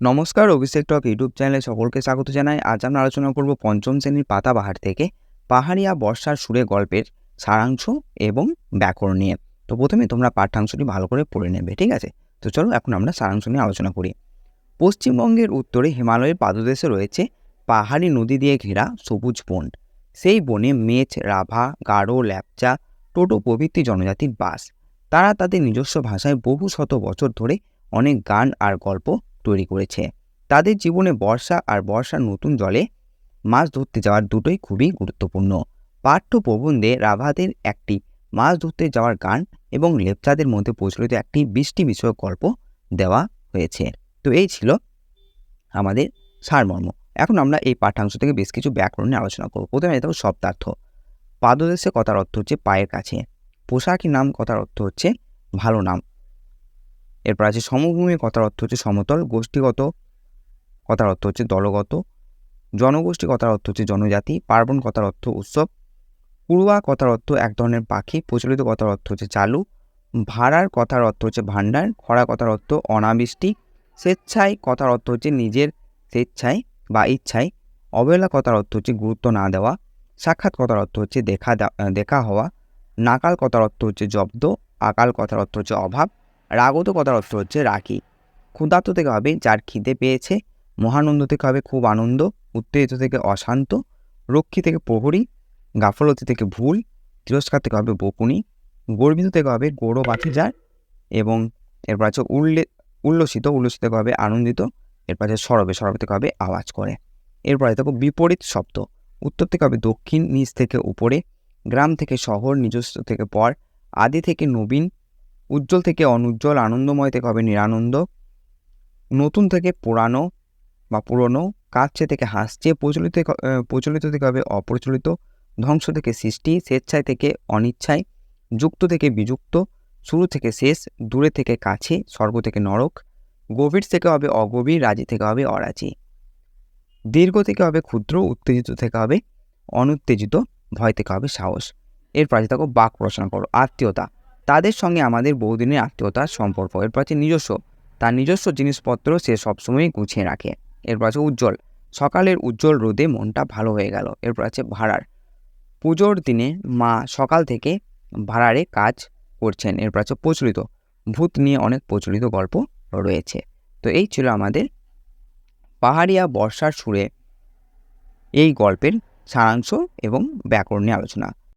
নমস্কার, অভিষেক টক ইউটিউব চ্যানেলে সকলকে স্বাগত জানাই। আজ আমরা আলোচনা করব পঞ্চম শ্রেণির পাতাবাহার থেকে পাহাড়িয়া বর্ষার সুরে গল্পের সারাংশ এবং ব্যাকরণ নিয়ে। তো প্রথমে তোমরা পাঠ্যাংশটি ভালো করে পড়ে নেবে, ঠিক আছে? তো চলো এখন আমরা সারাংশ নিয়ে আলোচনা করি। পশ্চিমবঙ্গের উত্তরে হিমালয়ের পাদদেশে রয়েছে পাহাড়ি নদী দিয়ে ঘেরা সবুজ বন। সেই বনে মেচ, রাভা, গারো, ল্যাপচা, টোটো প্রভৃতি জনজাতির বাস। তারা তাদের নিজস্ব ভাষায় বহু শত বছর ধরে অনেক গান আর গল্প তৈরি করেছে। তাদের জীবনে বর্ষা আর বর্ষার নতুন জলে মাছ ধরতে যাওয়ার দুটোই খুবই গুরুত্বপূর্ণ। পাঠ্য প্রবন্ধে রাভাদের একটি মাছ ধরতে যাওয়ার গান এবং লেপচাদের মধ্যে প্রচলিত একটি বৃষ্টি বিষয়ক গল্প দেওয়া হয়েছে। তো এই ছিল আমাদের সারমর্ম। এখন আমরা এই পাঠ্যাংশ থেকে বেশ কিছু ব্যাকরণ নিয়ে আলোচনা করব। প্রথমে দেখো শব্দার্থ। পাদদেশে কথার অর্থ হচ্ছে পায়ের কাছে। পোশাকি নাম কথার অর্থ হচ্ছে ভালো নাম। এরপর আছে সমভূমি কথার অর্থ হচ্ছে সমতল গোষ্ঠীগত কথার অর্থ হচ্ছে দলগত জনগোষ্ঠী কথার অর্থ হচ্ছে জনজাতি পার্বণ কথার অর্থ উৎসব পূর্বা কথার অর্থ এক ধরনের পাখি প্রচলিত কথার অর্থ হচ্ছে চালু ভাড়ার কথার অর্থ হচ্ছে ভাণ্ডার খরা কথার অর্থ অনাবৃষ্টি স্বেচ্ছায় কথার অর্থ হচ্ছে নিজের স্বেচ্ছায় বা ইচ্ছায় অবহেলা কথার অর্থ হচ্ছে গুরুত্ব না দেওয়া সাক্ষাৎ কথার অর্থ হচ্ছে দেখা দেখা হওয়া নাকাল কথার অর্থ হচ্ছে জব্দ আকাল কথার অর্থ হচ্ছে অভাব রাগত কথার অর্থ হচ্ছে রাখি ক্ষুধার্ত থেকে হবে যার খিদে পেয়েছে, মহানন্দ থেকে হবে খুব আনন্দ, উত্তেজিত থেকে অশান্ত, রক্ষী থেকে প্রহরী, গাফলতি থেকে ভুল, তিরস্কার থেকে হবে বকুনি, গর্বিত থেকে হবে গৌরব আছে যার এবং এরপর আছে উল্লে, উল্লসিত উল্লসিত থেকে হবে আনন্দিত, এরপর আছে সরবে সরবে থেকে হবে আওয়াজ করে। এরপরে দেখো বিপরীত শব্দ, উত্তর থেকে হবে দক্ষিণ, নিচ থেকে উপরে, গ্রাম থেকে শহর, নিজস্ব থেকে পর, আদি থেকে নবীন উজ্জ্বল থেকে অনুজ্জ্বল, আনন্দময় থেকে হবে নিরানন্দ। নতুন থেকে পুরানো বা পুরনো, কাঁদছে থেকে হাসছে, প্রচলিত প্রচলিত থেকে হবে অপ্রচলিত, ধ্বংস থেকে সৃষ্টি, স্বেচ্ছায় থেকে অনিচ্ছায়, যুক্ত থেকে বিযুক্ত, শুরু থেকে শেষ, দূরে থেকে কাছে, স্বর্গ থেকে নরক, গভীর থেকে হবে অগভীর, রাজি থেকে হবে অরাজি। দীর্ঘ থেকে হবে ক্ষুদ্র, উত্তেজিত থেকে হবে অনুত্তেজিত, ভয় থেকে হবে সাহস। এরপর আছে দেখো বাক রচনা করো, আত্মীয়তা। তাদের সঙ্গে আমাদের বহুদিনের আত্মীয়তার সম্পর্ক এরপর আছে নিজস্ব। তার নিজস্ব জিনিসপত্র সে সবসময়ই গুছিয়ে রাখে। এরপর আছে উজ্জ্বল। সকালের উজ্জ্বল রোদে মনটা ভালো হয়ে গেল। এরপর আছে ভাড়ার। পুজোর দিনে মা সকাল থেকে ভাড়ারে কাজ করছেন। এরপর আছে প্রচলিত। ভূত নিয়ে অনেক প্রচলিত গল্প রয়েছে। তো এই ছিল আমাদের পাহাড়িয়া বর্ষার সুরে এই গল্পের সারাংশ এবং ব্যাকরণ নিয়ে আলোচনা।